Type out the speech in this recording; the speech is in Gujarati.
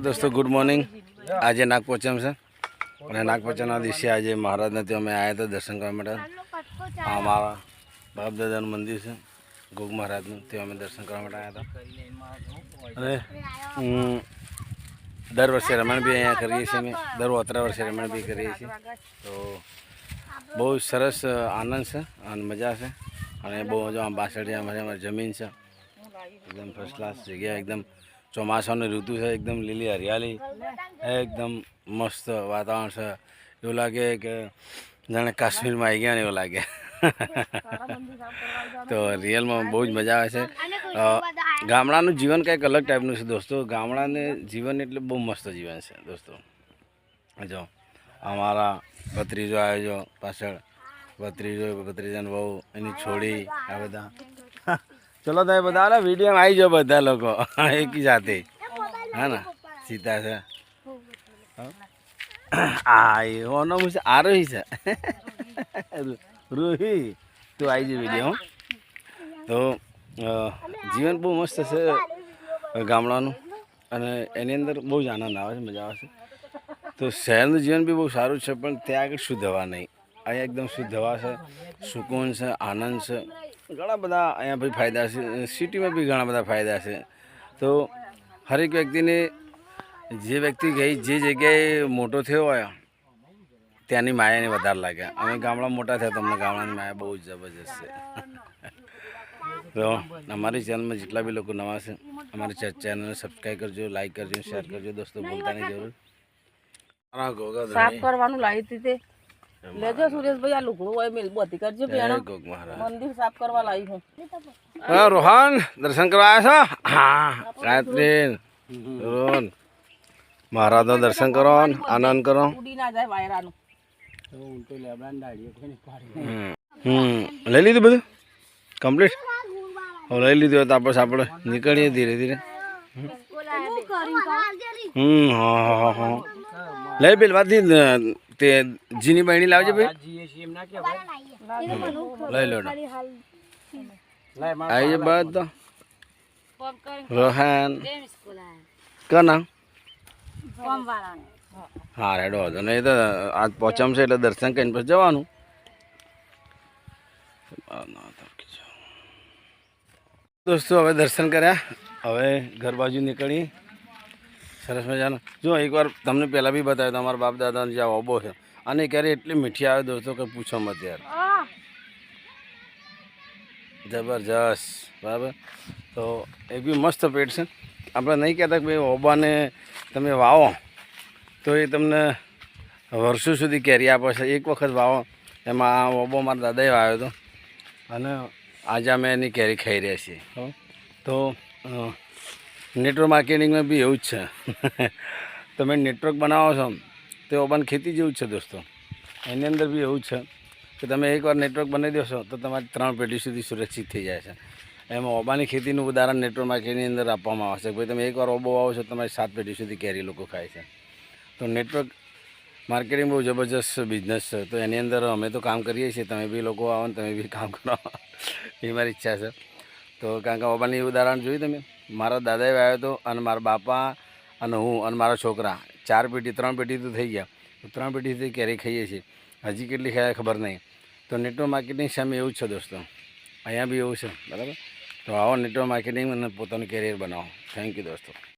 દોસ્તો ગુડ મોર્નિંગ આજે નાગપંચમ છે અને નાગપંચમના દિવસે આજે મહારાજને ત્યાં અમે આવ્યા હતા દર્શન કરવા માટે. અમારા બાપ દાદાનું મંદિર છે, ગોગ મહારાજનું, ત્યાં અમે દર્શન કરવા માટે આવ્યા હતા. અને દર વર્ષે રમણ બી અહીંયા કરીએ છીએ અમે. દર ઓતરા વર્ષે રમણ બી કરીએ છીએ. તો બહુ સરસ આનંદ છે અને મજા છે. અને બહુ જો આમ બાસડિયા અમારી અમારી જમીન છે. એકદમ ફર્સ્ટ ક્લાસ જગ્યા, એકદમ ચોમાસાની ઋતુ છે એકદમ લીલી હરિયાળી. એકદમ મસ્ત વાતાવરણ છે. એવું લાગે કે જાણે કાશ્મીરમાં આવી ગયા ને એવું લાગે. તો રિયલમાં બહુ જ મજા આવે છે. ગામડાનું જીવન કંઈક અલગ ટાઈપનું છે દોસ્તો. ગામડાને જીવન એટલે બહુ મસ્ત જીવન છે દોસ્તો. જો અમારા ભત્રીજો આવ્યો પાછળ. ભત્રીજો ભત્રીજાને બહુ એની છોડી આ બધા. ચલો તમે બધા અરે વિડીયોમાં આવી જાઓ બધા લોકો. એકી સાથે હા ને? સીતા છે. આ એ હું છે? આરોહી છે. રોહી. તું આવી જાય વીડિયો તો જીવન બહુ મસ્ત છે ગામડાનું. અને એની અંદર બહુ જ આનંદ આવે છે, મજા આવે છે. તો શહેરનું જીવન બી બહુ સારું છે, પણ ત્યાં આગળ શું દવા નહીં. અહીંયા એકદમ શુદ્ધ હવા છે, સુકૂન છે, આનંદ છે. ઘણા બધા અહીંયા ભાઈ ફાયદા છે, સિટીમાં બી ઘણા બધા ફાયદા છે. તો હરેક વ્યક્તિને જે વ્યક્તિ ગઈ, જે જગ્યાએ મોટો થયો હોય, ત્યાંની માયાને વધારે લાગે. અમે ગામડા મોટા થયા તો અમને ગામડાની માયા બહુ જ જબરજસ્ત છે. તો અમારી ચેનલમાં જેટલા બી લોકો નવા છે, અમારી ચેનલને સબસ્ક્રાઈબ કરજો લાઈક કરજો શેર કરજો. દોસ્તો, ભૂલતાની જરૂર. સાફ કરવાનું લાવી હતી લેજો સુરેશભાઈ આ લુગડું હોય મેલ બધી કરજો પેણો મંદિર સાફ કરવા લાવી હું. હા રોહન દર્શન કરવા આવ્યા છો? હા ગાયત્રી રોહન મહારાજનું દર્શન કરો આનંદ કરો. ઉડી ના જાય વાયરાનું. હમ. હમ લઈ લીધું બધું? કમ્પ્લીટ? હવે લઈ લીધું હોય તો આપણે આપણે નીકળીએ ધીરે ધીરે. હમ હા હા હા લઈ પેલ વાતથી તે જીની બહેણી લાવજે ભાઈ. લઈ લો આવી. બાદ તો રોહન. કના? હા રેડો હતો. ને એ તો આજ પહોંચમ છે એટલે દર્શન કરીને પછી જવાનું. દોસ્તો હવે દર્શન કર્યા. હવે ઘર બાજુ નીકળી. સરસ મજાનો. જો એકવાર તમને પહેલાં બી બતાવ્યું તમારા બાપ દાદાનો જે ઓબો છે. અને ક્યારે એટલી મીઠી આવે દોસ્તો કે પૂછો મત યાર. જબરજસ્ત. બરાબર? તો એ બી મસ્ત પેટ છે. આપણે નહીં કહેતા કે ભાઈ ઓબાને તમે વાવો. તો એ તમને વર્ષો સુધી કેરી આપે છે. એક વખત વાવો. એમાં ઓબો મારા દાદાએ વાવ્યો હતો. અને આજે અમે એની કેરી ખાઈ રહ્યા છીએ. તો નેટવર્ક માર્કેટિંગમાં બી એવું જ છે. તમે નેટવર્ક બનાવો છો, તે ઓબાન ખેતી જેવું જ છે દોસ્તો. એની અંદર બી એવું છે કે તમે એકવાર નેટવર્ક બનાવી દેશો, તો તમારી ત્રણ પેઢી સુધી સુરક્ષિત થઈ જાય છે. એમાં ઓબાની ખેતીનું ઉદાહરણ નેટવર્ક માર્કેટની અંદર આપવામાં આવશે ભાઈ તમે એકવાર ઓબો આવો છો, તમારી સાત પેઢી સુધી કેરી લોકો ખાય છે. તો નેટવર્ક માર્કેટિંગ બહુ જબરજસ્ત બિઝનેસ છે. તો એની અંદર અમે તો કામ કરીએ છીએ, તમે બી લોકો આવો ને તમે બી કામ કરો. એ મારી ઈચ્છા છે. તો કારણ કે ઓબાની ઉદાહરણ જોયું તમે? મારા દાદાએ આવ્યો હતો અને મારા બાપા અને હું અને મારા છોકરા, ચાર પેઢી, ત્રણ પેઢી તો થઈ ગયા. ત્રણ પેઢીથી કેરી ખાઈએ છીએ? હજી કેટલી ખાય ખબર નહીં. તો નેટવર્ક માર્કેટિંગ સામે એવું છે દોસ્તો. અહીંયા બી એવું છે, બરાબર? તો આવો નેટવર્ક માર્કેટિંગ અને પોતાનું કેરિયર બનાવો. થેન્ક યુ દોસ્તો.